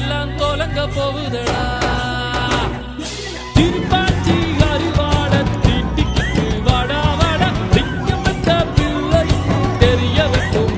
எல்லாம் தோலங்க போகுதடா.